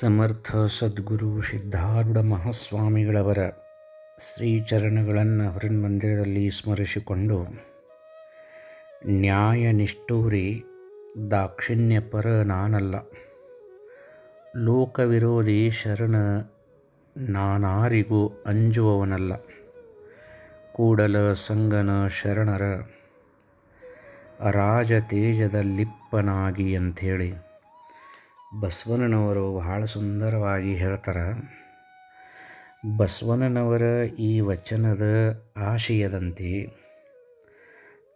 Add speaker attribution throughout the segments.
Speaker 1: ಸಮರ್ಥ ಸದ್ಗುರು ಸಿದ್ಧಾರೂಢ ಮಹಾಸ್ವಾಮಿಗಳವರ ಶ್ರೀಚರಣಗಳನ್ನು ಮಂದಿರದಲ್ಲಿ ಸ್ಮರಿಸಿಕೊಂಡು ನ್ಯಾಯ ನಿಷ್ಠೂರಿ ದಾಕ್ಷಿಣ್ಯಪರ ನಾನಲ್ಲ. ಲೋಕವಿರೋಧಿ ಶರಣ ನಾನಾರಿಗೂ ಅಂಜುವವನಲ್ಲ. ಕೂಡಲ ಸಂಗನ ಶರಣರ ರಾಜತೇಜದ ತೇಜದಲ್ಲಿಪ್ಪನಾಗಿ ಅಂಥೇಳಿ. ಬಸವಣ್ಣನವರು ಬಹಳ ಸುಂದರವಾಗಿ ಹೇಳ್ತಾರೆ, ಬಸವಣ್ಣನವರ ಈ ವಚನದ ಆಶಯದಂತೆ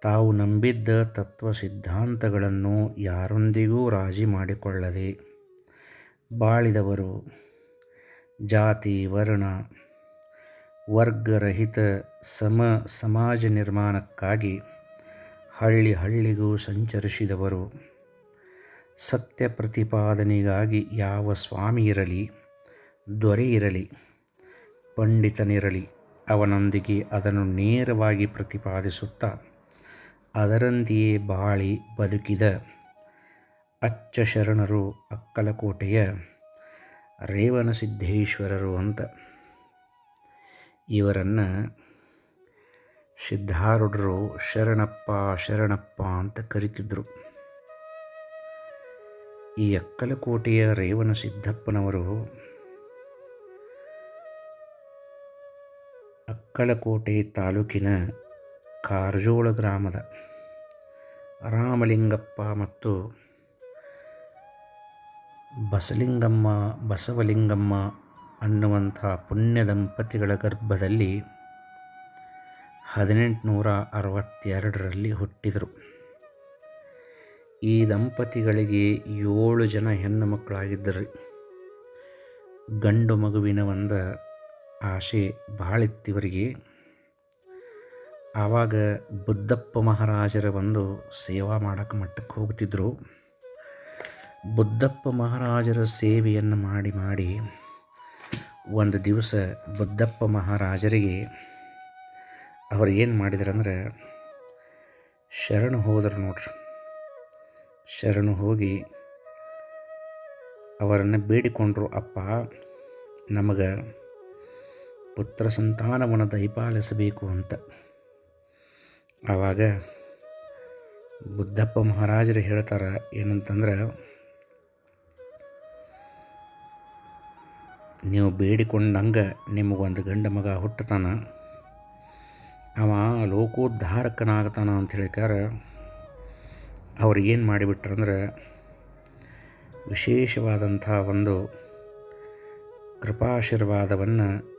Speaker 1: ತಾವು ನಂಬಿದ್ದ ತತ್ವ ಸಿದ್ಧಾಂತಗಳನ್ನು ಯಾರೊಂದಿಗೂ ರಾಜಿ ಮಾಡಿಕೊಳ್ಳದೆ ಬಾಳಿದವರು ಜಾತಿ, ವರ್ಣ, ವರ್ಗರಹಿತ ಸಮ ಸಮಾಜ ನಿರ್ಮಾಣಕ್ಕಾಗಿ ಹಳ್ಳಿ ಹಳ್ಳಿಗೂ ಸಂಚರಿಸಿದವರು. ಸತ್ಯ ಪ್ರತಿಪಾದನೆಗಾಗಿ ಯಾವ ಸ್ವಾಮಿ ಇರಲಿ, ದೊರೆ ಇರಲಿ, ಪಂಡಿತನಿರಲಿ, ಅವನೊಂದಿಗೆ ಅದನ್ನು ನೇರವಾಗಿ ಪ್ರತಿಪಾದಿಸುತ್ತಾ ಅದರಂತೆಯೇ ಬಾಳಿ ಬದುಕಿದ ಅಚ್ಚ ಶರಣರು ಅಕ್ಕಲಕೋಟೆಯ ರೇವಣಸಿದ್ದೇಶ್ವರರು ಅಂತ. ಇವರನ್ನು ಸಿದ್ಧಾರೂಢರು ಶರಣಪ್ಪ ಶರಣಪ್ಪ ಅಂತ ಕರಿತಿದ್ದರು ಈ ಅಕ್ಕಲಕೋಟೆಯ ರೇವಣ ಸಿದ್ದಪ್ಪನವರು ಅಕ್ಕಲಕೋಟೆ ತಾಲೂಕಿನ ಕಾರ್ಜೋಳ ಗ್ರಾಮದ ರಾಮಲಿಂಗಪ್ಪ ಮತ್ತು ಬಸಲಿಂಗಮ್ಮ, ಬಸವಲಿಂಗಮ್ಮ ಅನ್ನುವಂಥ ಪುಣ್ಯ ದಂಪತಿಗಳ ಗರ್ಭದಲ್ಲಿ ಹದಿನೆಂಟುನೂರ ಅರವತ್ತೆರಡರಲ್ಲಿ ಹುಟ್ಟಿದರು. ಈ ದಂಪತಿಗಳಿಗೆ ಏಳು ಜನ ಹೆಣ್ಣು ಮಕ್ಕಳಾಗಿದ್ದರು. ಗಂಡು ಮಗುವಿನ ಒಂದು ಆಸೆ ಭಾಳಿತ್ತಿವರಿಗೆ ಆವಾಗ ಬುದ್ಧಪ್ಪ ಮಹಾರಾಜರ ಒಂದು ಸೇವಾ ಮಾಡೋಕ್ಕೆ ಮಟ್ಟಕ್ಕೆ ಹೋಗ್ತಿದ್ರು ಬುದ್ಧಪ್ಪ ಮಹಾರಾಜರ ಸೇವೆಯನ್ನು ಮಾಡಿ ಮಾಡಿ ಒಂದು ದಿವಸ ಬುದ್ಧಪ್ಪ ಮಹಾರಾಜರಿಗೆ ಅವ್ರು ಏನು ಮಾಡಿದ್ರಂದ್ರೆ, ಶರಣು ಹೋದರು ನೋಡ್ರಿ. ಶರಣು ಹೋಗಿ ಅವರನ್ನು ಬೇಡಿಕೊಂಡರು, ಅಪ್ಪ, ನಮಗೆ ಪುತ್ರ ಸಂತಾನವನ್ನು ದಯಪಾಲಿಸಬೇಕು ಅಂತ. ಆವಾಗ ಬುದ್ಧಪ್ಪ ಮಹಾರಾಜರು ಹೇಳ್ತಾರೆ, ಏನಂತಂದ್ರೆ, ನೀವು ಬೇಡಿಕೊಂಡಂಗೆ ನಿಮಗೊಂದು ಗಂಡ ಮಗ ಹುಟ್ಟತಾನ ಅವ ಲೋಕೋದ್ಧಾರಕನಾಗತಾನ ಅಂತ ಹೇಳಿಕಾರ ಅವ್ರು ಏನು ಮಾಡಿಬಿಟ್ರಂದ್ರೆ ವಿಶೇಷವಾದಂಥ ಒಂದು ಕೃಪಾಶೀರ್ವಾದವನ್ನು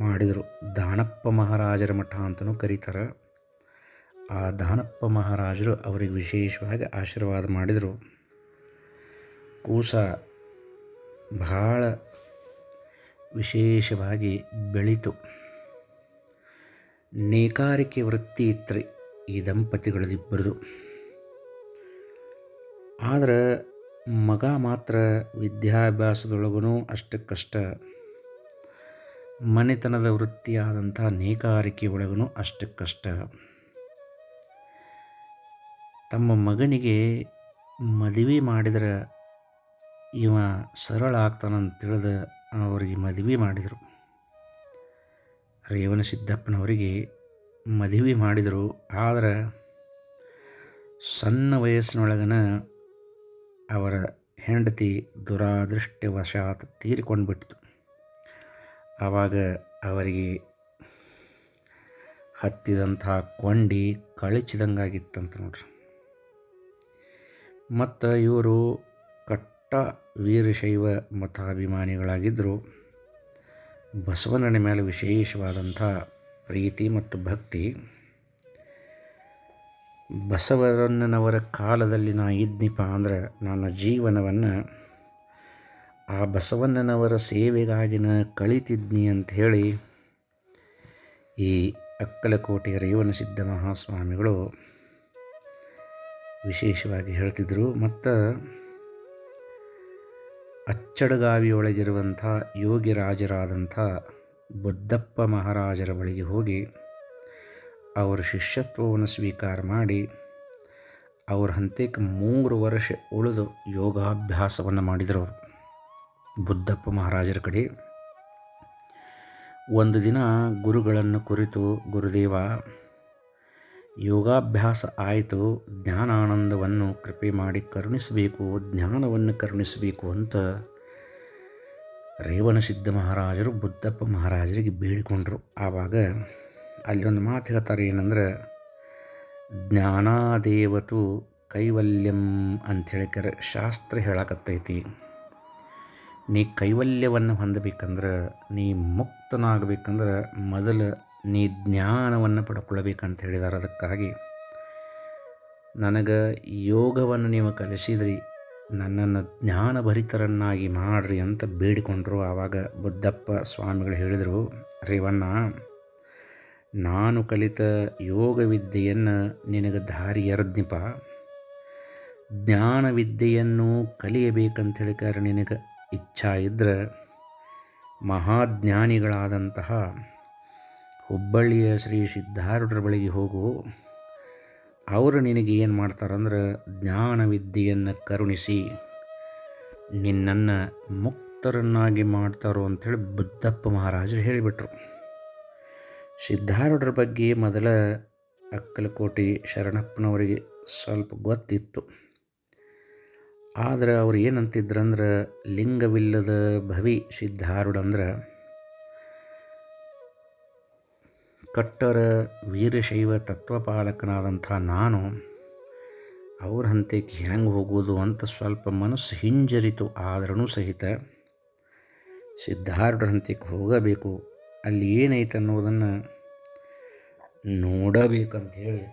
Speaker 1: ಮಾಡಿದರು. ದಾನಪ್ಪ ಮಹಾರಾಜರ ಮಠ ಅಂತಲೂ ಕರೀತಾರೆ. ಆ ದಾನಪ್ಪ ಮಹಾರಾಜರು ಅವರಿಗೆ ವಿಶೇಷವಾಗಿ ಆಶೀರ್ವಾದ ಮಾಡಿದರು. ಕೂಸ ಭಾಳ ವಿಶೇಷವಾಗಿ ಬೆಳೀತು. ನೇಕಾರಿಕೆ ವೃತ್ತಿ ಇತ್ತು ಈ ದಂಪತಿಗಳದಿಬ್ಬರದು ಆದರೆ ಮಗ ಮಾತ್ರ ವಿದ್ಯಾಭ್ಯಾಸದೊಳಗೂ ಅಷ್ಟಕ್ಕಷ್ಟ ಮನೆತನದ ವೃತ್ತಿಯಾದಂಥ ನೇಕಾರಿಕೆ ಒಳಗೂ ಅಷ್ಟಕ್ಕಷ್ಟ ತಮ್ಮ ಮಗನಿಗೆ ಮದುವೆ ಮಾಡಿದರೆ ಇವ ಸರಳ ಆಗ್ತಾನಂತ ತಿಳಿದ ಅವರಿಗೆ ಮದುವೆ ಮಾಡಿದರು. ರೇವಣ ಸಿದ್ದಪ್ಪನವರಿಗೆ ಮದುವೆ ಮಾಡಿದರು. ಆದರೆ ಸಣ್ಣ ವಯಸ್ಸಿನೊಳಗನ ಅವರ ಹೆಂಡತಿ ದುರಾದೃಷ್ಟವಶಾತ್ ತೀರಿಕೊಂಡು ಬಿಟ್ಟಿತು ಆವಾಗ ಅವರಿಗೆ ಹತ್ತಿದಂಥ ಕೊಂಡಿ ಕಳಚಿದಂಗಾಗಿತ್ತಂತ ನೋಡ್ರಿ. ಮತ್ತು ಇವರು ಕಟ್ಟ ವೀರಶೈವ ಮತಾಭಿಮಾನಿಗಳಾಗಿದ್ದರು ಬಸವಣ್ಣನ ಮೇಲೆ ವಿಶೇಷವಾದಂಥ ಪ್ರೀತಿ ಮತ್ತು ಭಕ್ತಿ. ಬಸವರನ್ನನವರ ಕಾಲದಲ್ಲಿ ನಾ ಇದ್ನಿಪ ಅಂದ್ರೆ ನನ್ನ ಜೀವನವನ್ನು ಆ ಬಸವಣ್ಣನವರ ಸೇವೆಗಾಗಿನ ಕಳಿತಿದ್ನಿ ಅಂತ ಹೇಳಿ ಈ ಅಕ್ಕಲಕೋಟೆ ರೇವಣಸಿದ್ಧ ಮಹಾಸ್ವಾಮಿಗಳು ವಿಶೇಷವಾಗಿ ಹೇಳ್ತಿದ್ದರು ಮತ್ತು ಅಚ್ಚಡಗಾವಿಯೊಳಗಿರುವಂಥ ಯೋಗಿರಾಜರಾದಂಥ ಬುದ್ಧಪ್ಪ ಮಹಾರಾಜರ ಬಳಿಗೆ ಹೋಗಿ ಅವರ ಶಿಷ್ಯತ್ವವನ್ನು ಸ್ವೀಕಾರ ಮಾಡಿ ಅವ್ರ ಹಂತಕ್ಕೆ ಮೂರು ವರ್ಷ ಉಳಿದು ಯೋಗಾಭ್ಯಾಸವನ್ನು ಮಾಡಿದರು ಅವರು. ಬುದ್ಧಪ್ಪ ಮಹಾರಾಜರ ಕಡೆ ಒಂದು ದಿನ ಗುರುಗಳನ್ನು ಕುರಿತು ಗುರುದೇವ, ಯೋಗಾಭ್ಯಾಸ ಆಯಿತು, ಜ್ಞಾನಾನಂದವನ್ನು ಕೃಪೆ ಮಾಡಿ ಕರುಣಿಸಬೇಕು, ಜ್ಞಾನವನ್ನು ಕರುಣಿಸಬೇಕು ಅಂತ ರೇವಣಸಿದ್ಧ ಮಹಾರಾಜರು, ಬುದ್ಧಪ್ಪ ಮಹಾರಾಜರಿಗೆ ಬೇಡಿಕೊಂಡರು. ಆವಾಗ ಅಲ್ಲಿ ಒಂದು ಮಾತು ಹೇಳ್ತಾರೆ ಏನಂದ್ರೆ, ಜ್ಞಾನಾದೇವತು ಕೈವಲ್ಯಂ ಅಂಥೇಳಿ ಕರೆ ಶಾಸ್ತ್ರ ಹೇಳಕತ್ತೈತಿ. ನೀ ಕೈವಲ್ಯವನ್ನು ಹೊಂದಬೇಕಂದ್ರೆ, ನೀ ಮುಕ್ತನಾಗಬೇಕಂದ್ರೆ ಮೊದಲು ನೀ ಜ್ಞಾನವನ್ನು ಪಡ್ಕೊಳ್ಬೇಕಂತ ಹೇಳಿದಾರೆ. ಅದಕ್ಕಾಗಿ ನನಗೆ ಯೋಗವನ್ನು ನೀವು ಕಲಿಸಿದ್ರಿ ನನ್ನನ್ನು ಜ್ಞಾನಭರಿತರನ್ನಾಗಿ ಮಾಡ್ರಿ ಅಂತ ಬೇಡಿಕೊಂಡರು ಆವಾಗ ಬುದ್ಧಪ್ಪ ಸ್ವಾಮಿಗಳು ಹೇಳಿದರು ರೇವಣ್ಣ ನಾನು ಕಲಿತ ಯೋಗ ವಿದ್ಯೆಯನ್ನು ನಿನಗೆ ದಾರಿ ಜ್ಞಾನ ವಿದ್ಯೆಯನ್ನು ಕಲಿಯಬೇಕಂತ ಹೇಳಿಕಾರ ನಿನಗೆ ಇಚ್ಛಾ ಇದ್ದರೆ ಮಹಾಜ್ಞಾನಿಗಳಾದಂತಹ ಹುಬ್ಬಳ್ಳಿಯ ಶ್ರೀ ಸಿದ್ಧಾರೂಢರ ಬಳಿಗೆ ಹೋಗು. ಅವರು ನಿನಗೆ ಏನು ಮಾಡ್ತಾರಂದ್ರೆ ಜ್ಞಾನ ವಿದ್ಯೆಯನ್ನು ಕರುಣಿಸಿ, ನಿನ್ನನ್ನು ಮುಕ್ತರನ್ನಾಗಿ ಮಾಡ್ತಾರೋ ಅಂಥೇಳಿ ಬುದ್ಧಪ್ಪ ಮಹಾರಾಜರು ಹೇಳಿಬಿಟ್ರು. ಸಿದ್ಧಾರೂಢರ ಬಗ್ಗೆ ಮೊದಲ ಅಕ್ಕಲಕೋಟೆ ಶರಣಪ್ಪನವರಿಗೆ ಸ್ವಲ್ಪ ಗೊತ್ತಿತ್ತು. ಆದರೆ ಅವ್ರು ಏನಂತಿದ್ರಂದ್ರೆ, ಲಿಂಗವಿಲ್ಲದ ಭವಿ ಸಿದ್ಧಾರೂಢ ಅಂದ್ರೆ ಕಟ್ಟರ ವೀರಶೈವ ತತ್ವಪಾಲಕನಾದಂಥ ನಾನು, ಅವ್ರ ಹಂತಕ್ಕೆ ಹೆಂಗೆ ಹೋಗೋದು ಅಂತ ಸ್ವಲ್ಪ ಮನಸ್ಸು ಹಿಂಜರಿತು. ಆದ್ರೂ ಸಹಿತ ಸಿದ್ಧಾರ್ಢರ ಹಂತಕ್ಕೆ ಹೋಗಬೇಕು. ಅಲ್ಲಿ ಏನೈತೆ ಅನ್ನೋದನ್ನು ನೋಡಬೇಕಂಥೇಳಿ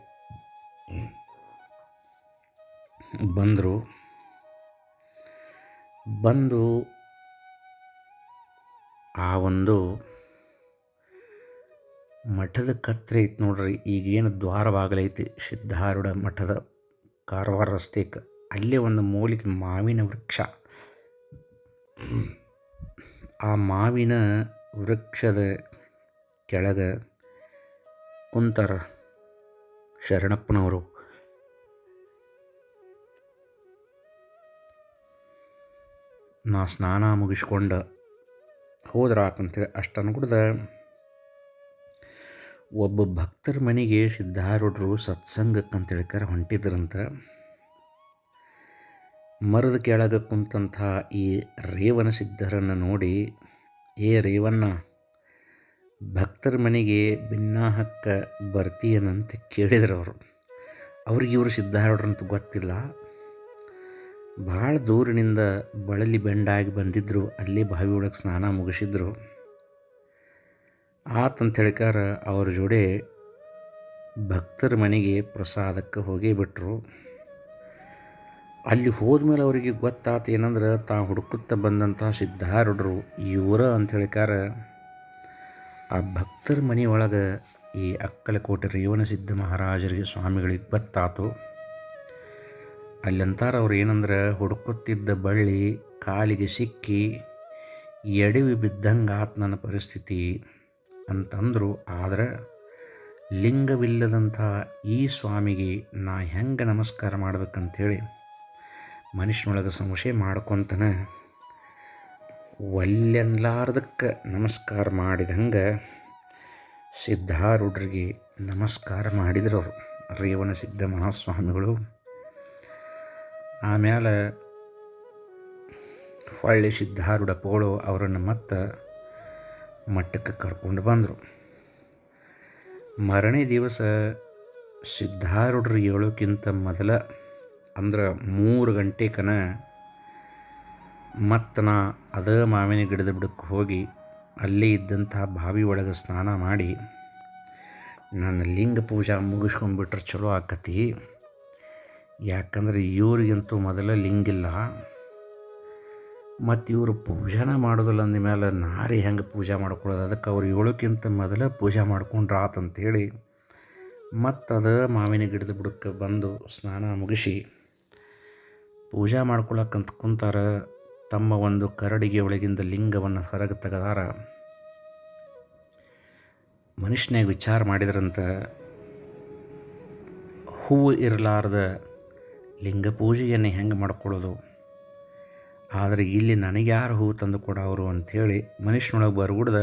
Speaker 1: ಬಂದರು. ಬಂದು ಆ ಒಂದು ಮಠದ ಕತ್ರೆ ಐತೆ ನೋಡ್ರಿ ಈಗೇನು ದ್ವಾರ ಬಾಗಲೈತಿ ಸಿದ್ಧಾರೂಢ ಮಠದ ಕಾರವಾರ ರಸ್ತೆಗೆ ಅಲ್ಲೇ ಒಂದು ಮೂಲಿಕೆ ಮಾವಿನ ವೃಕ್ಷ. ಆ ಮಾವಿನ ವೃಕ್ಷದ ಕೆಳಗೆ ಕುಂತಾರ ಶರಣಪ್ಪನವರು. ನಾ ಸ್ನಾನ ಮುಗಿಸ್ಕೊಂಡು ಹೋದ್ರಾಕಂತೇಳಿ ಅಷ್ಟನ್ನು ಕುಡ್ದ ಒಬ್ಬ ಭಕ್ತರ ಮನೆಗೆ ಸಿದ್ಧಾರೂಢರು ಸತ್ಸಂಗಕ್ಕೆ ಅಂತೇಳಿ ಕರೆ ಹೊಂಟಿದ್ರಂತ. ಮರದ ಕೆಳಗೆ ಕುಂತಂಥ ಈ ರೇವನ ಸಿದ್ಧರನ್ನು ನೋಡಿ, ಏ ರೇವಣ್ಣ, ಭಕ್ತರ ಮನೆಗೆ ಭಿನ್ನಾಹಕ್ಕ ಬರ್ತೀಯನಂತ ಕೇಳಿದ್ರು ಅವರು. ಅವ್ರಿಗೆ ಇವರು ಸಿದ್ಧಾರೂಢರಂತ ಗೊತ್ತಿಲ್ಲ. ಭಾಳ ದೂರಿನಿಂದ ಬಳಲಿ ಬೆಂಡಾಗಿ ಬಂದಿದ್ದರು ಅಲ್ಲಿ ಬಾವಿ ಒಳಗೆ ಸ್ನಾನ ಮುಗಿಸಿದ್ರು. ಆತಂತ ಹೇಳಿಕಾರ ಅವ್ರ ಜೋಡಿ ಭಕ್ತರ ಮನೆಗೆ ಪ್ರಸಾದಕ್ಕೆ ಹೋಗೇ ಬಿಟ್ಟರು ಅಲ್ಲಿ ಹೋದ್ಮೇಲೆ ಅವರಿಗೆ ಗೊತ್ತಾತು ಏನಂದ್ರೆ ತಾ ಹುಡುಕುತ್ತಾ ಬಂದಂಥ ಸಿದ್ಧಾರೂಢರು ಇವರ ಅಂತ ಹೇಳಿಕಾರ ಆ ಭಕ್ತರ ಮನೆಯೊಳಗೆ ಈ ಅಕ್ಕಲಕೋಟೆ ರೇವಣಸಿದ್ಧ ಮಹಾರಾಜರಿಗೆ ಸ್ವಾಮಿಗಳಿಗೆ ಗೊತ್ತಾತು. ಅಲ್ಲಂತಾರ ಅವ್ರು ಏನಂದ್ರೆ ಹುಡುಕುತ್ತಿದ್ದ ಬಳ್ಳಿ ಕಾಲಿಗೆ ಸಿಕ್ಕಿ ಎಡವಿ ಬಿದ್ದಂಗೆ ನನ್ನ ಪರಿಸ್ಥಿತಿ. ಅಂತಂದರು, ಆದರೆ ಲಿಂಗವಿಲ್ಲದಂಥ ಈ ಸ್ವಾಮಿಗೆ ನಾ ಹೆಂಗೆ ನಮಸ್ಕಾರ ಮಾಡ್ಬೇಕಂತೇಳಿ ಮನುಷ್ಯನೊಳಗೆ ಸಂಶಯ ಮಾಡ್ಕೊತಾನೆ ಒಲ್ಲೆನ್ಲಾರ್ದಕ್ಕೆ ನಮಸ್ಕಾರ ಮಾಡಿದಂಗೆ ಸಿದ್ಧಾರೂಢರಿಗೆ ನಮಸ್ಕಾರ ಮಾಡಿದ್ರು ಅವರು ರೇವಣ ಸಿದ್ಧ ಮಹಾಸ್ವಾಮಿಗಳು. ಆಮೇಲೆ ಹೊಳ್ಳಿ ಸಿದ್ಧಾರೂಢ ಪೋಳು ಅವರನ್ನು ಮತ್ತೆ ಮಟ್ಟಕ್ಕೆ ಕರ್ಕೊಂಡು ಬಂದರು. ಮರನೇ ದಿವಸ ಸಿದ್ಧಾರೂಢರು ಹೇಳೋಕ್ಕಿಂತ ಮೊದಲ ಅಂದ್ರೆ ಮೂರು ಗಂಟೆ ಕನ ಮತ್ತು ನಾ ಅದೇ ಮಾವಿನ ಗಿಡದ ಬಿಡಕ್ಕೆ ಹೋಗಿ ಅಲ್ಲೇ ಇದ್ದಂಥ ಬಾವಿ ಒಳಗೆ ಸ್ನಾನ ಮಾಡಿ ನನ್ನ ಲಿಂಗ ಪೂಜಾ ಮುಗಿಸ್ಕೊಂಡ್ಬಿಟ್ರೆ ಚಲೋ ಆಕತಿ. ಯಾಕಂದ್ರೆ ಇವ್ರಿಗಂತೂ ಮೊದಲ ಲಿಂಗಿಲ್ಲ. ಮತ್ತು ಇವರು ಪೂಜಾನ ಮಾಡೋದಿಲ್ಲ ಅಂದಮೇಲೆ ನಾರಿ ಹೆಂಗೆ ಪೂಜೆ ಮಾಡ್ಕೊಳ್ಳೋದು ಅದಕ್ಕೆ ಅವ್ರು ಏಳೋಕ್ಕಿಂತ ಮೊದಲು ಪೂಜೆ ಮಾಡ್ಕೊಂಡ್ರೆ ಆತಂಥೇಳಿ ಅದು ಮಾವಿನ ಗಿಡದ ಬುಡಕ್ಕೆ ಬಂದು ಸ್ನಾನ ಮುಗಿಸಿ ಪೂಜೆ ಮಾಡ್ಕೊಳಕ್ಕಂತ ಕುಂತಾರ. ತಮ್ಮ ಒಂದು ಕರಡಿಗೆ ಒಳಗಿಂದ ಲಿಂಗವನ್ನು ಹೊರಗೆ ತೆಗೆದಾರ. ಮನುಷ್ಯನಾಗ ವಿಚಾರ ಮಾಡಿದ್ರಂತ ಹೂವು ಇರಲಾರ್ದ ಲಿಂಗ ಪೂಜೆಯನ್ನು ಹೆಂಗೆ ಮಾಡ್ಕೊಳ್ಳೋದು ಆದರೆ ಇಲ್ಲಿ ನನಗೆ ಯಾರು ಹೂ ತಂದು ಕೊಡೋರು ಅಂಥೇಳಿ ಮನುಷ್ಯನೊಳಗೆ ಬರಗುಡ್ದ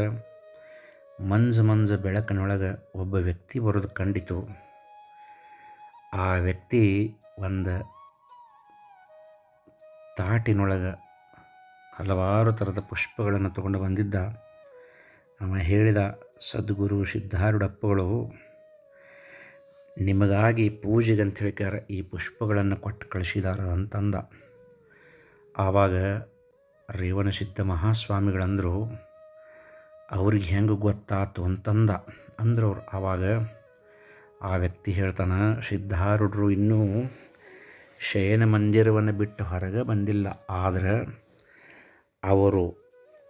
Speaker 1: ಮಂಜ ಮಂಜ ಬೆಳಕಿನೊಳಗೆ ಒಬ್ಬ ವ್ಯಕ್ತಿ ಬರೋದು ಕಂಡಿತು. ಆ ವ್ಯಕ್ತಿ ಒಂದು ತಾಟಿನೊಳಗೆ ಹಲವಾರು ಥರದ ಪುಷ್ಪಗಳನ್ನು ತಗೊಂಡು ಬಂದಿದ್ದ. ಅವ ಹೇಳಿದ, ಸದ್ಗುರು ಸಿದ್ಧಾರೂಢಪ್ಪಗಳು, ನಿಮಗಾಗಿ ಪೂಜೆಗೆ ಅಂತ ಹೇಳಿಕಾರ ಈ ಪುಷ್ಪಗಳನ್ನು ಕೊಟ್ಟು ಕಳಿಸಿದಾರ ಅಂತಂದ. ಆವಾಗ ರೇವಣಸಿದ್ಧ ಮಹಾಸ್ವಾಮಿಗಳಂದರು, ಅವ್ರಿಗೆ ಹೆಂಗೆ ಗೊತ್ತಾತು ಅಂತಂದ. ಅಂದ್ರೆ ಅವ್ರು ಆವಾಗ ಆ ವ್ಯಕ್ತಿ ಹೇಳ್ತಾನೆ ಸಿದ್ಧಾರುಡ್ರು ಇನ್ನೂ ಶಯನ ಮಂದಿರವನ್ನು ಬಿಟ್ಟು ಹೊರಗೆ ಬಂದಿಲ್ಲ. ಆದರೆ ಅವರು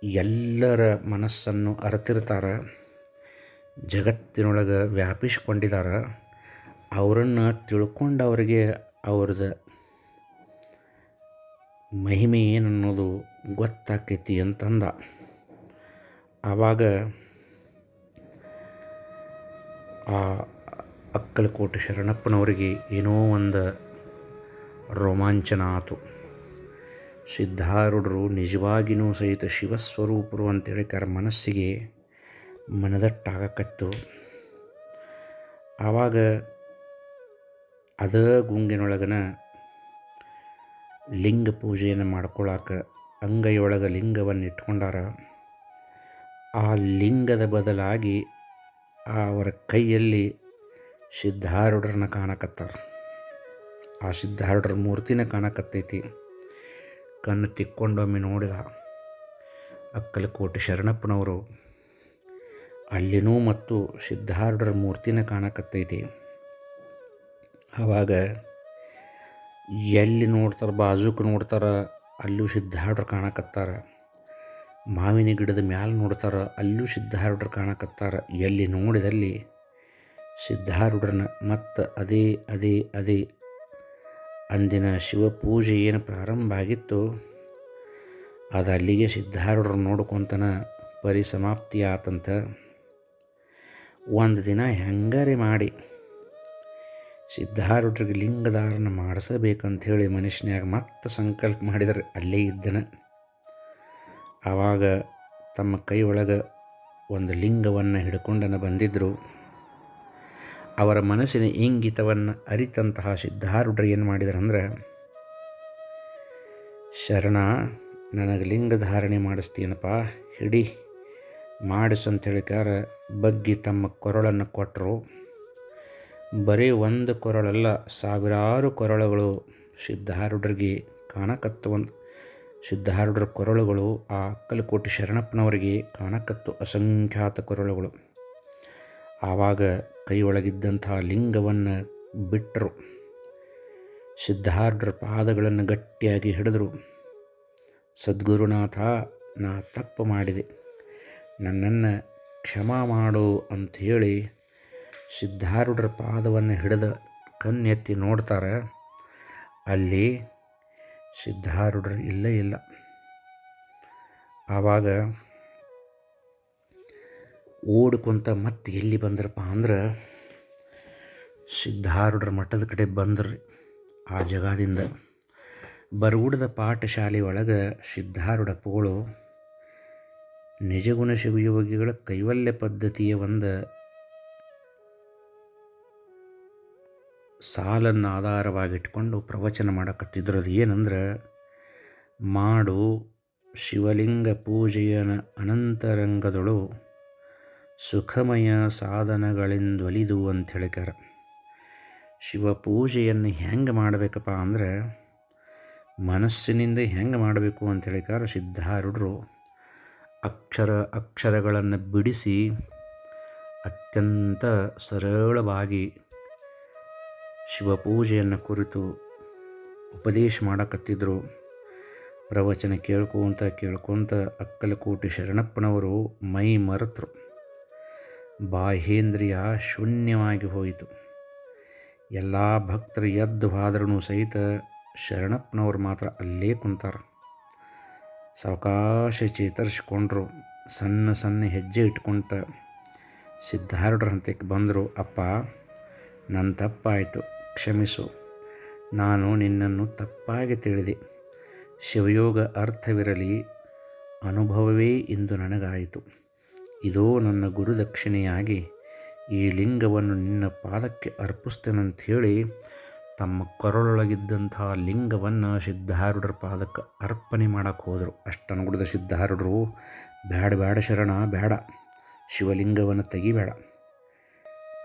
Speaker 1: ಎಲ್ಲರ ಮನಸ್ಸನ್ನು ಅರ್ತಿರ್ತಾರೆ, ಜಗತ್ತಿನೊಳಗೆ ವ್ಯಾಪಿಸ್ಕೊಂಡಿದ್ದಾರೆ ಅವರನ್ನು ತಿಳ್ಕೊಂಡು ಅವರಿಗೆ ಅವ್ರದ್ದು ಮಹಿಮೆ ಏನನ್ನೋದು ಗೊತ್ತಾಕೈತಿ ಅಂತಂದ. ಆವಾಗ ಆ ಅಕ್ಕಲಕೋಟೆ ಶರಣಪ್ಪನವರಿಗೆ ಏನೋ ಒಂದು ರೋಮಾಂಚನ ಆತು. ಸಿದ್ಧಾರೂಢರು ನಿಜವಾಗಿಯೂ ಸಹಿತ ಶಿವಸ್ವರೂಪರು ಅಂತೇಳಿ ಕರ ಮನಸ್ಸಿಗೆ ಮನದಟ್ಟಾಗಕತ್ತು. ಆವಾಗ ಅದ ಗುಂಗಿನೊಳಗನ ಲಿಂಗ ಪೂಜೆಯನ್ನು ಮಾಡ್ಕೊಳಕ್ಕೆ ಅಂಗೈಯೊಳಗೆ ಲಿಂಗವನ್ನು ಇಟ್ಕೊಂಡಾರ. ಆ ಲಿಂಗದ ಬದಲಾಗಿ ಅವರ ಕೈಯಲ್ಲಿ ಸಿದ್ಧಾರೂಢರನ್ನ ಕಾಣಕತ್ತಾರ. ಆ ಸಿದ್ಧಾರೂಢರ ಮೂರ್ತಿನ ಕಾಣಕತ್ತೈತಿ. ಕಣ್ಣು ತಿಕ್ಕೊಂಡೊಮ್ಮೆ ನೋಡಿದ ಅಕ್ಕಲಕೋಟೆ ಶರಣಪ್ಪನವರು ಅಲ್ಲಿನೂ ಮತ್ತು ಸಿದ್ಧಾರೂಢರ ಮೂರ್ತಿನ ಕಾಣಕತ್ತೈತಿ. ಆವಾಗ ಎಲ್ಲಿ ನೋಡ್ತಾರೆ, ಬಾಜುಕ್ ನೋಡ್ತಾರೆ, ಅಲ್ಲೂ ಸಿದ್ಧಾರೂಢರು ಕಾಣಕತ್ತಾರ. ಮಾವಿನ ಗಿಡದ ಮ್ಯಾಲೆ ನೋಡ್ತಾರೆ, ಅಲ್ಲೂ ಸಿದ್ಧಾರೂಢರು ಕಾಣಕತ್ತಾರ. ಎಲ್ಲಿ ನೋಡಿದಲ್ಲಿ ಸಿದ್ಧಾರೂಢರನ್ನ ಮತ್ತು ಅದೇ ಅದೇ ಅದೇ ಅಂದಿನ ಶಿವಪೂಜೆ ಏನು ಪ್ರಾರಂಭ ಆಗಿತ್ತು, ಅದು ಅಲ್ಲಿಗೆ ಸಿದ್ಧಾರೂಢರು ನೋಡ್ಕೊತನ ಪರಿಸಮಾಪ್ತಿ ಆತಂತ ಒಂದು ದಿನ ಹೆಂಗಾರೆ ಮಾಡಿ ಸಿದ್ಧಾರೂಢರಿಗೆ ಲಿಂಗಧಾರಣ ಮಾಡಿಸಬೇಕಂಥೇಳಿ ಮನುಷ್ಯನ್ಯಾಗ ಮತ್ತೆ ಸಂಕಲ್ಪ ಮಾಡಿದರೆ ಅಲ್ಲೇ ಇದ್ದನ. ಆವಾಗ ತಮ್ಮ ಕೈ ಒಳಗೆ ಒಂದು ಲಿಂಗವನ್ನು ಹಿಡ್ಕೊಂಡನ ಬಂದಿದ್ದರು ಅವರ ಮನಸ್ಸಿನ ಇಂಗಿತವನ್ನು ಅರಿತಂತಹ ಸಿದ್ಧಾರೂಢರು ಏನು ಮಾಡಿದ್ರಂದ್ರೆ, ಶರಣ, ನನಗೆ ಲಿಂಗ ಧಾರಣೆ ಮಾಡಿಸ್ತೀನಪ್ಪ, ಹಿಡಿ ಮಾಡಿಸಂತ ಅಂತೇಳಿಕಾರ ಬಗ್ಗಿ ತಮ್ಮ ಕೊರಳನ್ನು ಕೊಟ್ಟರು ಬರೀ ಒಂದು ಕೊರಳಲ್ಲ, ಸಾವಿರಾರು ಕೊರಳುಗಳು ಸಿದ್ಧಾರೂಢರಿಗೆ ಕಾಣಕತ್ತು. ಒಂದು ಸಿದ್ಧಾರೂಢರ ಕೊರಳುಗಳು ಆ ಅಕ್ಕಲಕೋಟಿ ಶರಣಪ್ಪನವರಿಗೆ ಕಾಣಕತ್ತು ಅಸಂಖ್ಯಾತ ಕೊರಳುಗಳು. ಆವಾಗ ಕೈಯೊಳಗಿದ್ದಂತಹ ಲಿಂಗವನ್ನು ಬಿಟ್ಟರು ಸಿದ್ಧಾರೂಢರ ಪಾದಗಳನ್ನು ಗಟ್ಟಿಯಾಗಿ ಹಿಡಿದರು. ಸದ್ಗುರುನಾಥ, ನಾ ತಪ್ಪು ಮಾಡಿದೆ. ನನ್ನನ್ನು ಕ್ಷಮ ಮಾಡು ಅಂಥೇಳಿ ಸಿದ್ಧಾರೂಢರ ಪಾದವನ್ನು ಹಿಡಿದ ಕಣ್ಣೆತ್ತಿ ನೋಡ್ತಾರೆ. ಅಲ್ಲಿ ಸಿದ್ಧಾರೂಢರು ಇಲ್ಲೇ ಇಲ್ಲ. ಆವಾಗ ಓಡ್ಕೊಂತ ಮತ್ತೆ ಎಲ್ಲಿ ಬಂದ್ರಪ್ಪ ಅಂದ್ರೆ ಸಿದ್ಧಾರೂಢರ ಮಠದ ಕಡೆ ಬಂದ್ರಿ. ಆ ಜಗದಿಂದ ಬರಗುಡದ ಪಾಠಶಾಲೆ ಒಳಗೆ ಸಿದ್ಧಾರೂಢಪ್ಪಗಳು ನಿಜಗುಣ ಶಿವಯೋಗಿಗಳ ಕೈವಲ್ಯ ಪದ್ಧತಿಯ ಒಂದು ಸಾಲನ್ನು ಆಧಾರವಾಗಿಟ್ಕೊಂಡು ಪ್ರವಚನ ಮಾಡಕತ್ತಿದ್ರು ಅದು ಏನಂದ್ರೆ, ಮಾಡು ಶಿವಲಿಂಗ ಪೂಜೆಯನ ಅನಂತರಂಗದಳು ಸುಖಮಯ ಸಾಧನಗಳಿಂದೊಲಿದು ಅಂತ ಹೇಳಿಕಾರ ಶಿವ ಪೂಜೆಯನ್ನು ಹೆಂಗೆ ಮಾಡಬೇಕಪ್ಪ ಅಂದ್ರೆ, ಮನಸ್ಸಿನಿಂದ ಹೆಂಗೆ ಮಾಡಬೇಕು ಅಂತ ಹೇಳಿಕಾರ ಸಿದ್ಧಾರೂಢರು ಅಕ್ಷರ ಅಕ್ಷರಗಳನ್ನು ಬಿಡಿಸಿ ಅತ್ಯಂತ ಸರಳವಾಗಿ ಶಿವಪೂಜೆಯನ್ನು ಕುರಿತು ಉಪದೇಶ ಮಾಡಕತ್ತಿದ್ರು. ಪ್ರವಚನ ಕೇಳ್ಕೊತ ಕೇಳ್ಕೊತ ಅಕ್ಕಲಕೋಟೆ ಶರಣಪ್ಪನವರು ಮೈ ಮರೆತರು. ಬಾಹೇಂದ್ರಿಯ ಶೂನ್ಯವಾಗಿ ಹೋಯಿತು. ಎಲ್ಲ ಭಕ್ತರು ಎದ್ದು ಹೋದ್ರೂ ಸಹಿತ ಶರಣಪ್ಪನವರು ಮಾತ್ರ ಅಲ್ಲೇ ಕುಂತಾರ. ಸಾವಕಾಶ ಚೇತರಿಸ್ಕೊಂಡ್ರು. ಸಣ್ಣ ಸಣ್ಣ ಹೆಜ್ಜೆ ಇಟ್ಕೊಂತ ಸಿದ್ಧಾರೂಢರ ಹಂತಕ್ಕೆ ಬಂದರು, ಅಪ್ಪ ನನ್ನ ತಪ್ಪಾಯಿತು. ಕ್ಷಮಿಸು. ನಾನು ನಿನ್ನನ್ನು ತಪ್ಪಾಗಿ ತಿಳಿದೆ. ಶಿವಯೋಗ ಅರ್ಥವಿರಲಿ, ಅನುಭವವೇ ಇಂದು ನನಗಾಯಿತು. ಇದೋ ನನ್ನ ಗುರುದಕ್ಷಿಣೆಯಾಗಿ ಈ ಲಿಂಗವನ್ನು ನಿನ್ನ ಪಾದಕ್ಕೆ ಅರ್ಪಿಸ್ತೇನಂಥೇಳಿ ತಮ್ಮ ಕೊರಳೊಳಗಿದ್ದಂಥ ಲಿಂಗವನ್ನು ಸಿದ್ಧಾರೂಢರ ಪಾದಕ್ಕೆ ಅರ್ಪಣೆ ಮಾಡಕ್ಕೆ ಹೋದರು. ಅಷ್ಟನ್ನು ಸಿದ್ಧಾರೂಢರು ಬೇಡ ಬೇಡ ಶರಣ ಬೇಡ ಶಿವಲಿಂಗವನ್ನು ತೆಗಿಬೇಡ.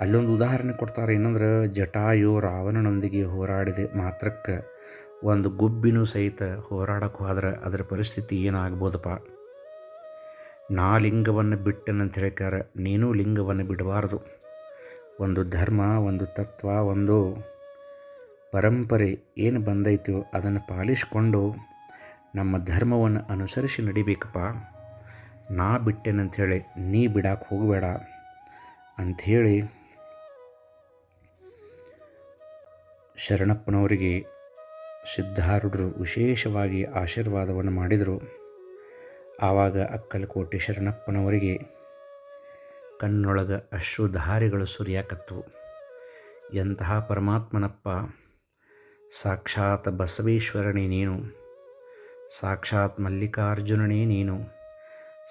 Speaker 1: ಅಲ್ಲೊಂದು ಉದಾಹರಣೆ ಕೊಡ್ತಾರೆ. ಏನಂದ್ರೆ, ಜಟಾಯು ರಾವಣನೊಂದಿಗೆ ಹೋರಾಡಿದೆ. ಮಾತ್ರಕ್ಕೆ ಒಂದು ಗುಬ್ಬಿನೂ ಸಹಿತ ಹೋರಾಡಕ್ಕೆ ಹೋದ್ರೆ ಅದರ ಪರಿಸ್ಥಿತಿ ಏನಾಗ್ಬೋದಪ್ಪ? ನಾ ಲಿಂಗವನ್ನು ಬಿಟ್ಟನಂತ ಹೇಳ್ಕಾರ ನೀನು ಲಿಂಗವನ್ನು ಬಿಡಬಾರ್ದು. ಒಂದು ಧರ್ಮ, ಒಂದು ತತ್ವ, ಒಂದು ಪರಂಪರೆ ಏನು ಬಂದೈತೋ ಅದನ್ನು ಪಾಲಿಸ್ಕೊಂಡು ನಮ್ಮ ಧರ್ಮವನ್ನು ಅನುಸರಿಸಿ ನಡಿಬೇಕಪ್ಪ. ನಾ ಬಿಟ್ಟೆನಂಥೇಳಿ ನೀ ಬಿಡಕ್ಕೆ ಹೋಗಬೇಡ. ಅಂಥೇಳಿ ಶರಣಪ್ಪನವರಿಗೆ ಸಿದ್ಧಾರೂಢರು ವಿಶೇಷವಾಗಿ ಆಶೀರ್ವಾದವನ್ನು ಮಾಡಿದರು. ಆವಾಗ ಅಕ್ಕಲಕೋಟೆ ಶರಣಪ್ಪನವರಿಗೆ ಕಣ್ಣೊಳಗ ಅಶ್ರುಧಾರಿಗಳು ಸುರಿಯಾಕತ್ತು. ಎಂತಹ ಪರಮಾತ್ಮನಪ್ಪ, ಸಾಕ್ಷಾತ್ ಬಸವೇಶ್ವರನೇ ನೀನು, ಸಾಕ್ಷಾತ್ ಮಲ್ಲಿಕಾರ್ಜುನನೇ ನೀನು,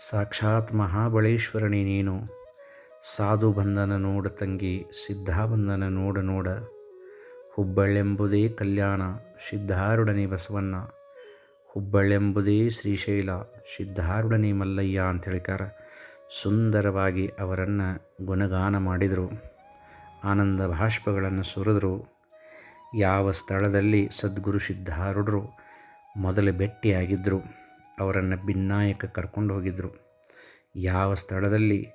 Speaker 1: ಸಾಕ್ಷಾತ್ ಮಹಾಬಳೇಶ್ವರನೇ ನೀನು ಸಾಧು ಬಂಧನ ನೋಡ ತಂಗಿ ಸಿದ್ಧ ಬಂಧನ ನೋಡ ನೋಡ ಹುಬ್ಬಳ್ಳೆಂಬುದೇ ಕಲ್ಯಾಣ ಸಿದ್ಧಾರುಡನೇ ಬಸವಣ್ಣ. ಹುಬ್ಬಳ್ಳೆಂಬುದೇ ಶ್ರೀಶೈಲ ಸಿದ್ಧಾರುಡನೇ ಮಲ್ಲಯ್ಯ ಅಂತ ಹೇಳಿಕಾರ ಸುಂದರವಾಗಿ ಅವರನ್ನು ಗುಣಗಾನ ಮಾಡಿದರು. ಆನಂದ ಭಾಷ್ಪಗಳನ್ನು ಸುರಿದ್ರು. ಯಾವ ಸ್ಥಳದಲ್ಲಿ ಸದ್ಗುರು ಸಿದ್ಧಾರುಡರು ಮೊದಲು ಭೆಟ್ಟಿಯಾಗಿದ್ದರು ಅವರನ್ನು ಭಿನ್ನಾಯಕ ಕರ್ಕೊಂಡು ಹೋಗಿದ್ದರು ಯಾವ ಸ್ಥಳದಲ್ಲಿ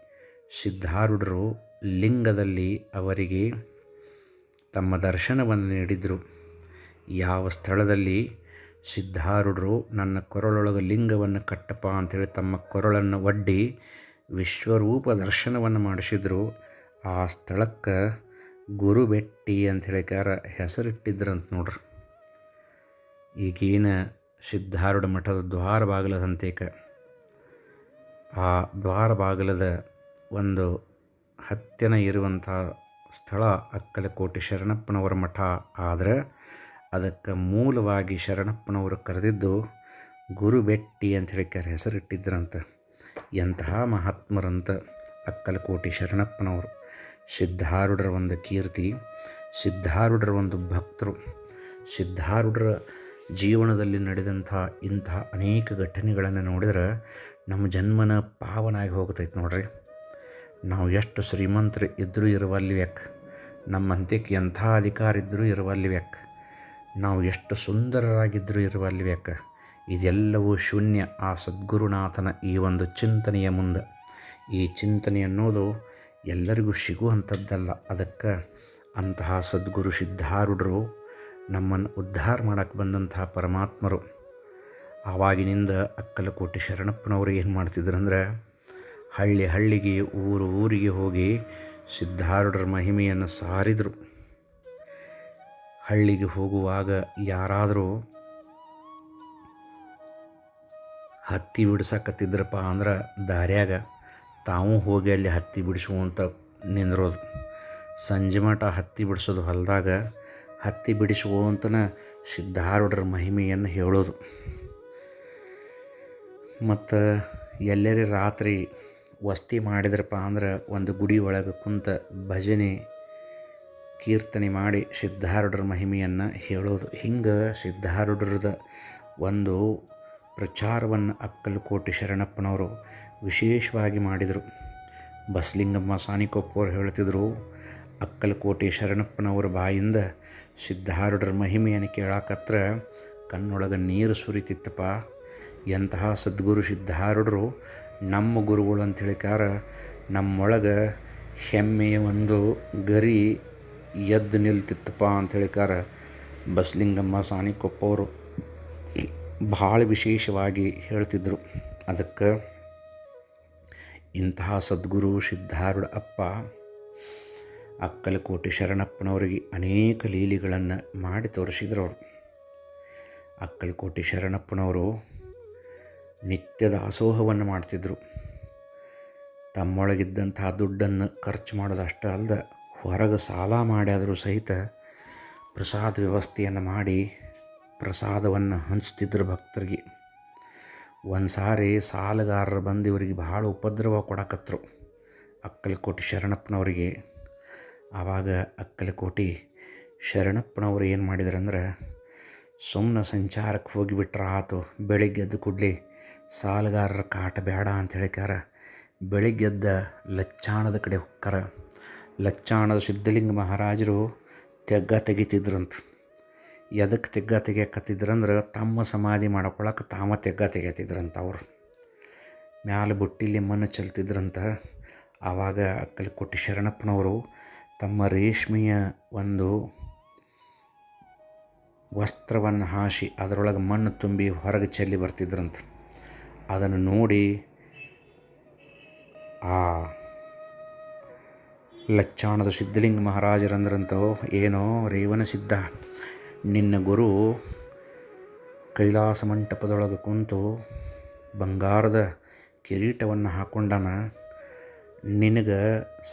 Speaker 1: ಸಿದ್ಧಾರುಡರು ಲಿಂಗದಲ್ಲಿ ಅವರಿಗೆ ತಮ್ಮ ದರ್ಶನವನ್ನು ನೀಡಿದರು. ಯಾವ ಸ್ಥಳದಲ್ಲಿ? ಸಿದ್ಧಾರೂಢರು ನನ್ನ ಕೊರಳೊಳಗೆ ಲಿಂಗವನ್ನು ಕಟ್ಟಪ್ಪ ಅಂಥೇಳಿ ತಮ್ಮ ಕೊರಳನ್ನು ಒಡ್ಡಿ ವಿಶ್ವರೂಪ ದರ್ಶನವನ್ನು ಮಾಡಿಸಿದ್ರು. ಆ ಸ್ಥಳಕ್ಕೆ ಗುರುಬೆಟ್ಟಿ ಅಂತ ಅಂತ ಹೇಳಿಕಾರ ಹೆಸರಿಟ್ಟಿದ್ರಂತ ನೋಡ್ರಿ. ಈಗೇನು ಸಿದ್ಧಾರೂಢ ಮಠದ ದ್ವಾರ ಬಾಗಿಲದಂತೇಕ. ಆ ದ್ವಾರ ಬಾಗಿಲದ ಒಂದು ಹತ್ತಿನ ಇರುವಂಥ ಸ್ಥಳ ಅಕ್ಕಲಕೋಟೆ ಶರಣಪ್ಪನವರ ಮಠ ಆದರೆ ಅದಕ್ಕೆ ಮೂಲವಾಗಿ ಶರಣಪ್ಪನವರು ಕರೆದಿದ್ದು ಗುರುಬೆಟ್ಟಿ ಅಂತ ಹೇಳಿಕಾರ ಹೆಸರಿಟ್ಟಿದ್ರಂತ. ಎಂತಹ ಮಹಾತ್ಮರಂತ ಅಕ್ಕಲಕೋಟೆ ಶರಣಪ್ಪನವರು. ಸಿದ್ಧಾರೂಢರ ಒಂದು ಕೀರ್ತಿ, ಸಿದ್ಧಾರೂಢರ ಒಂದು ಭಕ್ತರು, ಸಿದ್ಧಾರೂಢರ ಜೀವನದಲ್ಲಿ ನಡೆದಂಥ ಇಂಥ ಅನೇಕ ಘಟನೆಗಳನ್ನು ನೋಡಿದ್ರೆ ನಮ್ಮ ಜನ್ಮನ ಪಾವನಾಗಿ ಹೋಗ್ತೈತೆ ನೋಡ್ರಿ. ನಾವು ಎಷ್ಟು ಶ್ರೀಮಂತರು ಇದ್ದರೂ ಇರುವಲ್ಲಿ ವ್ಯಾಕ್. ನಮ್ಮ ಅಂತ್ಯಕ್ಕೆ ಎಂಥ ಅಧಿಕಾರ ಇದ್ದರೂ ಇರುವಲ್ಲಿ ವ್ಯಾಕ್. ನಾವು ಎಷ್ಟು ಸುಂದರರಾಗಿದ್ದರೂ ಇರುವಲ್ಲಿ ವ್ಯಾಕ್. ಇದೆಲ್ಲವೂ ಶೂನ್ಯ ಆ ಸದ್ಗುರುನಾಥನ ಈ ಒಂದು ಚಿಂತನೆಯ ಮುಂದೆ. ಈ ಚಿಂತನೆ ಅನ್ನೋದು ಎಲ್ಲರಿಗೂ ಸಿಗುವಂಥದ್ದಲ್ಲ. ಅದಕ್ಕೆ ಅಂತಹ ಸದ್ಗುರು ಸಿದ್ಧಾರೂಢರು ನಮ್ಮನ್ನು ಉದ್ಧಾರ ಮಾಡೋಕ್ಕೆ ಬಂದಂತಹ ಪರಮಾತ್ಮರು. ಆವಾಗಿನಿಂದ ಅಕ್ಕಲಕೋಟೆ ಶರಣಪ್ಪನವರು ಏನು ಮಾಡ್ತಿದ್ರಂದ್ರೆ ಹಳ್ಳಿ ಹಳ್ಳಿಗೆ, ಊರು ಊರಿಗೆ ಹೋಗಿ ಸಿದ್ಧಾರೂಢರ ಮಹಿಮೆಯನ್ನು ಸಾರಿದರು. ಹಳ್ಳಿಗೆ ಹೋಗುವಾಗ ಯಾರಾದರೂ ಹತ್ತಿ ಬಿಡ್ಸಕತ್ತಿದ್ರಪ್ಪ ಅಂದ್ರೆ ದಾರ್ಯಾಗ ತಾವು ಹೋಗಿ ಅಲ್ಲಿ ಹತ್ತಿ ಬಿಡಿಸುವಂಥ ನಿಂದ್ರೋದು. ಸಂಜೆ ಮಠ ಹತ್ತಿ ಬಿಡಿಸೋದು ಹೊಲದಾಗ ಹತ್ತಿ ಬಿಡಿಸುವಂತನ ಸಿದ್ಧಾರೂಢರ ಮಹಿಮೆಯನ್ನು ಹೇಳೋದು. ಮತ್ತು ಎಲ್ಲರೇ ರಾತ್ರಿ ವಸ್ತಿ ಮಾಡಿದ್ರಪ್ಪ ಅಂದ್ರೆ ಒಂದು ಗುಡಿ ಒಳಗೆ ಕುಂತ ಭಜನೆ, ಕೀರ್ತನೆ ಮಾಡಿ ಸಿದ್ಧಾರೂಢರ ಮಹಿಮೆಯನ್ನು ಹೇಳೋದು. ಹಿಂಗೆ ಸಿದ್ಧಾರೂಢರದ ಒಂದು ಪ್ರಚಾರವನ್ನು ಅಕ್ಕಲಕೋಟೆ ಶರಣಪ್ಪನವರು ವಿಶೇಷವಾಗಿ ಮಾಡಿದರು. ಬಸಲಿಂಗಮ್ಮ ಸಾನಿಕೊಪ್ಪವ್ರು ಹೇಳ್ತಿದ್ರು, ಅಕ್ಕಲಕೋಟೆ ಶರಣಪ್ಪನವರ ಬಾಯಿಂದ ಸಿದ್ಧಾರೂಢರ ಮಹಿಮೆಯನ್ನು ಕೇಳಾಕತ್ರ ಕಣ್ಣೊಳಗೆ ನೀರು ಸುರಿತಿತ್ತಪ್ಪ. ಎಂತಹ ಸದ್ಗುರು ಸಿದ್ಧಾರೂಢರು ನಮ್ಮ ಗುರುಗಳು ಅಂತ ಹೇಳಿಕಾರ ನಮ್ಮೊಳಗೆ ಹೆಮ್ಮೆಯ ಒಂದು ಗರಿ ಎದ್ದು ನಿಲ್ತಿತ್ತಪ್ಪ ಅಂತ ಹೇಳಿಕಾರ ಬಸಲಿಂಗಮ್ಮ ಸಾನಿಕೊಪ್ಪವರು ಭಾಳ ವಿಶೇಷವಾಗಿ ಹೇಳ್ತಿದ್ರು. ಅದಕ್ಕೆ ಇಂತಹ ಸದ್ಗುರು, ಸಿದ್ಧಾರೂಢ ಅಪ್ಪ ಅಕ್ಕಲಕೋಟೆ ಶರಣಪ್ಪನವರಿಗೆ ಅನೇಕ ಲೀಲೆಗಳನ್ನು ಮಾಡಿ ತೋರಿಸಿದ್ರು ಅವರು ಅಕ್ಕಲಕೋಟೆ ಶರಣಪ್ಪನವರು ನಿತ್ಯದ ದಾಸೋಹವನ್ನು ಮಾಡ್ತಿದ್ದರು ತಮ್ಮೊಳಗಿದ್ದಂಥ ದುಡ್ಡನ್ನು ಖರ್ಚು ಮಾಡೋದಷ್ಟೇ ಅಲ್ಲದೆ ಹೊರಗೆ ಸಾಲ ಮಾಡಿದರೂ ಸಹಿತ ಪ್ರಸಾದ ವ್ಯವಸ್ಥೆಯನ್ನು ಮಾಡಿ ಪ್ರಸಾದವನ್ನು ಹಂಚ್ತಿದ್ರು ಭಕ್ತರಿಗೆ. ಒಂದು ಸಾರಿ ಸಾಲಗಾರರು ಬಂದು ಇವರಿಗೆ ಭಾಳ ಉಪದ್ರವ ಕೊಡಕತ್ತರು ಅಕ್ಕಲಕೋಟಿ ಶರಣಪ್ಪನವರಿಗೆ. ಆವಾಗ ಅಕ್ಕಲಕೋಟಿ ಶರಣಪ್ಪನವರು ಏನು ಮಾಡಿದ್ರಂದ್ರೆ ಸುಮ್ಮನೆ ಸಂಚಾರಕ್ಕೆ ಹೋಗಿಬಿಟ್ರೆ ಆತು ಬೆಳಿಗ್ಗೆ ಎದ್ದು ಕೂಡಲೇ ಸಾಲಗಾರರ ಕಾಟ ಬೇಡ ಅಂತ ಹೇಳಿಕಾರ ಬೆಳಿಗ್ಗೆದ್ದ ಲಚ್ಚಾಣದ ಕಡೆ ಹೊಕ್ಕಾರ. ಲಚ್ಚಾಣದ ಸಿದ್ಧಲಿಂಗ ಮಹಾರಾಜರು ತೆಗ್ಗ ತೆಗಿತಿದ್ರಂತ. ಎದಕ್ಕೆ ತೆಗ್ಗ ತೆಗಿಯಕತ್ತಿದ್ರಂದ್ರೆ ತಮ್ಮ ಸಮಾಧಿ ಮಾಡ್ಕೊಳಕ್ಕೆ ತಾಮ ತೆಗ್ಗ ತೆಗಿತಿದ್ರಂತ ಅವರು. ಮ್ಯಾಲೆ ಬುಟ್ಟಿಲಿ ಮಣ್ಣು ಚೆಲ್ತಿದ್ರಂತ. ಆವಾಗ ಅಕ್ಕಲಕೋಟೆ ಶರಣಪ್ಪನವರು ತಮ್ಮ ರೇಷ್ಮೆಯ ಒಂದು ವಸ್ತ್ರವನ್ನು ಹಾಸಿ ಅದರೊಳಗೆ ಮಣ್ಣು ತುಂಬಿ ಹೊರಗೆ ಚೆಲ್ಲಿ ಬರ್ತಿದ್ರಂತ. ಅದನ್ನು ನೋಡಿ ಆ ಲಚ್ಚಾಣದ ಸಿದ್ಧಲಿಂಗ ಮಹಾರಾಜರಂದ್ರಂತೋ, ಏನೋ ರೇವನ ಸಿದ್ಧ. ನಿನ್ನ ಗುರು ಕೈಲಾಸ ಮಂಟಪದೊಳಗೆ ಕುಂತು ಬಂಗಾರದ ಕಿರೀಟವನ್ನು ಹಾಕೊಂಡನ, ನಿನಗೆ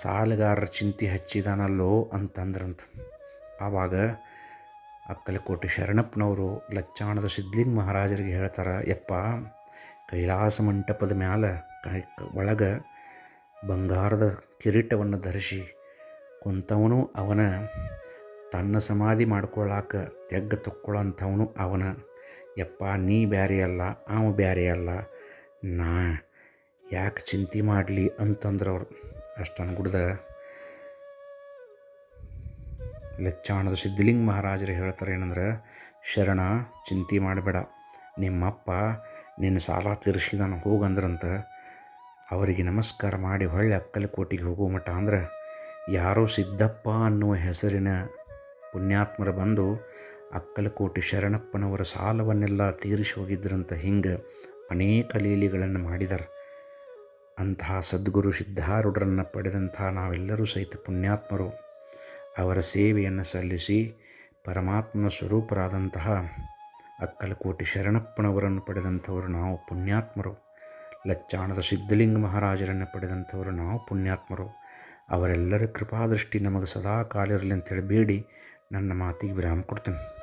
Speaker 1: ಸಾಲಗಾರರ ಚಿಂತೆ ಹಚ್ಚಿದಾನಲ್ಲೋ ಅಂತಂದ್ರಂತ. ಆವಾಗ ಅಕ್ಕಲಕೋಟೆ ಶರಣಪ್ಪನವರು ಲಚ್ಚಾಣದ ಸಿದ್ಧಲಿಂಗ ಮಹಾರಾಜರಿಗೆ ಹೇಳ್ತಾರೆ, ಯಪ್ಪ ಕೈಲಾಸ ಮಂಟಪದ ಮ್ಯಾಲ ಕೈ ಒಳಗೆ ಬಂಗಾರದ ಕಿರೀಟವನ್ನು ಧರಿಸಿ ಕುಂತವನು ಅವನ. ತನ್ನ ಸಮಾಧಿ ಮಾಡ್ಕೊಳ್ಳಾಕ ತೆಗ್ಗ ತಕ್ಕೊಳ್ಳೋಂಥವನು ಅವನ. ಯಪ್ಪ, ನೀ ಬ್ಯಾರೆ ಅಲ್ಲ, ಅವ ಬ್ಯಾರೆ ಅಲ್ಲ. ನಾ ಯಾಕೆ ಚಿಂತೆ ಮಾಡಲಿ ಅಂತಂದ್ರೆ ಅವರು ಅಷ್ಟನ್ನು ಗುಡ್ದ ಲಚ್ಚಾಣದ ಸಿದ್ಧಲಿಂಗ ಮಹಾರಾಜರು ಹೇಳ್ತಾರೆ ಏನಂದ್ರೆ, ಶರಣ, ಚಿಂತೆ ಮಾಡಬೇಡ. ನಿಮ್ಮಪ್ಪ ನಿನ್ನ ಸಾಲ ತೀರಿಸಿದಾನ ಹೋಗಂದ್ರಂತ ಅವರಿಗೆ ನಮಸ್ಕಾರ ಮಾಡಿ ಹೊಳ್ಳಿ ಅಕ್ಕಲಕೋಟಿಗೆ ಹೋಗೋ ಮಠ ಅಂದ್ರೆ ಯಾರೋ ಸಿದ್ದಪ್ಪ ಅನ್ನುವ ಹೆಸರಿನ ಪುಣ್ಯಾತ್ಮರು ಬಂದು ಅಕ್ಕಲಕೋಟಿ ಶರಣಪ್ಪನವರ ಸಾಲವನ್ನೆಲ್ಲ ತೀರಿಸಿ ಹೋಗಿದ್ರಂತ ಹಿಂಗೆ ಅನೇಕ ಲೀಲೆಗಳನ್ನು ಮಾಡಿದ್ದಾರೆ. ಅಂತಹ ಸದ್ಗುರು ಸಿದ್ಧಾರೂಢರನ್ನು ಪಡೆದಂತಹ ನಾವೆಲ್ಲರೂ ಸಹಿತ ಪುಣ್ಯಾತ್ಮರು. ಅವರ ಸೇವೆಯನ್ನು ಸಲ್ಲಿಸಿ ಪರಮಾತ್ಮನ ಸ್ವರೂಪರಾದಂತಹ ಅಕ್ಕಲಕೋಟೆ ಶರಣಪ್ಪನವರನ್ನು ಪಡೆದಂಥವರು ನಾವು ಪುಣ್ಯಾತ್ಮರು. ಲಚ್ಚಾಣದ ಸಿದ್ಧಲಿಂಗ ಮಹಾರಾಜರನ್ನು ಪಡೆದಂಥವರು ನಾವು ಪುಣ್ಯಾತ್ಮರು. ಅವರೆಲ್ಲರ ಕೃಪಾದೃಷ್ಟಿ ನಮಗೆ ಸದಾ ಕಾಲಿರಲಿ ಅಂತೇಳಿ ಬೇಡಿ. ನನ್ನ ಮಾತಿಗೆ ವಿರಾಮ ಕೊಡ್ತೇನೆ.